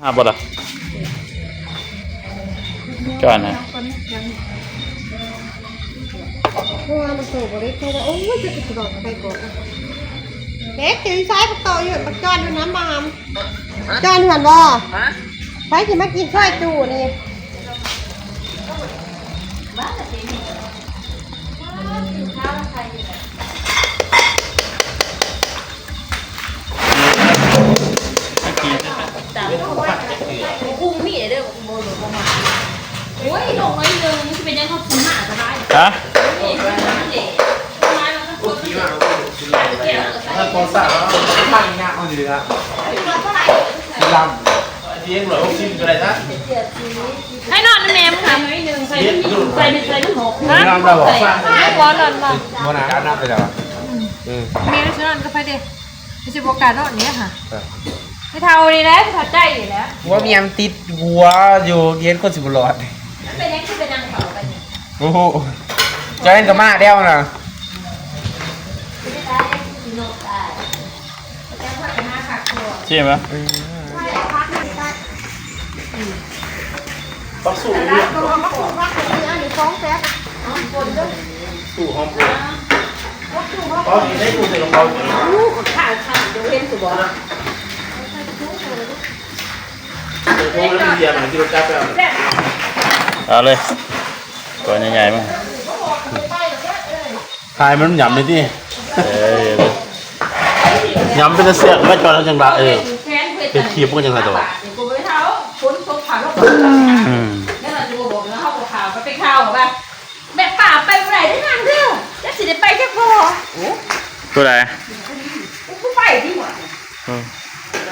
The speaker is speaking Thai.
ห้าบ่ล่ะจอนนะเพราะว่ามันโตบ่ได้เพราะว่าโอ้ยจะติดดอกไปก่อนเด็กถือซ้ายประตูอยู่ปักจอนอยู่น้ำบามจอนหันบ่ไปสิมากินข้าวจูนี่ มีเด้อโบโบโบมาโอ้ยลงน้อยนึงมันจะเป็นยังเขาคุ้มหน้าจะได้ฮะนี่มันเด็กทำไมมันก็คนเกี่ยวกับถ้าพอสั่งแล้วข้างงานเอาอยู่นะเท่าไหร่สีดำเลี้ยงเหลือหกสิบก็ได้นะให้นอนนั่นแม่มึงทำน้อยนึงใส่ใส่ใส่ใส่หกสีดำเราบอกบอลนอนมาโมนาการนับไปแล้วอืมเมียฉันนอนก็ไปเด็ไม่ใช่โอกาสนอนเนี้ยค่ะ ไม่เท่านี่แหละไม่เท่าใจอยู่แล้วว่าเมียมติดหัวอยู่เย็นคนสิบหลอดเป็นยังคือเป็นนางเขากันเนี่ยโอ้โหจะเล่นกับมาเดียวนะไม่ได้กินนกได้แต่ว่าจะมาผักตัวใช่ไหมต้องสู้ตัวมาคูว่าคนนี้อันนี้ฟ้องแฟบสู้หอมปวดเพราะได้สู้เสร็จของเขาลูกข้าวข้าวเดี๋ยวเห็นสุบอ โค้งแล้วมีเบียร์เหมือนที่รถจักรแล้วเอาเลยตัวใหญ่ๆมั้งทายมันหยำเลยที่เอ้ยหยำเป็นเสียงไม่จอดแล้วจังละเออแฟนเพื่อนเป็นคลิปก็ยังไงตัวกูไปเท้าคนตกผ่านรถอืมแล้วเราจะบอกแล้วเขาบอกข่าวก็ไปข่าวแบบแบบป่าไปเมื่อไหร่ได้นางเดียวแล้วสิได้ไปแค่พอตัวไหนกูไปที่หมดอืมใ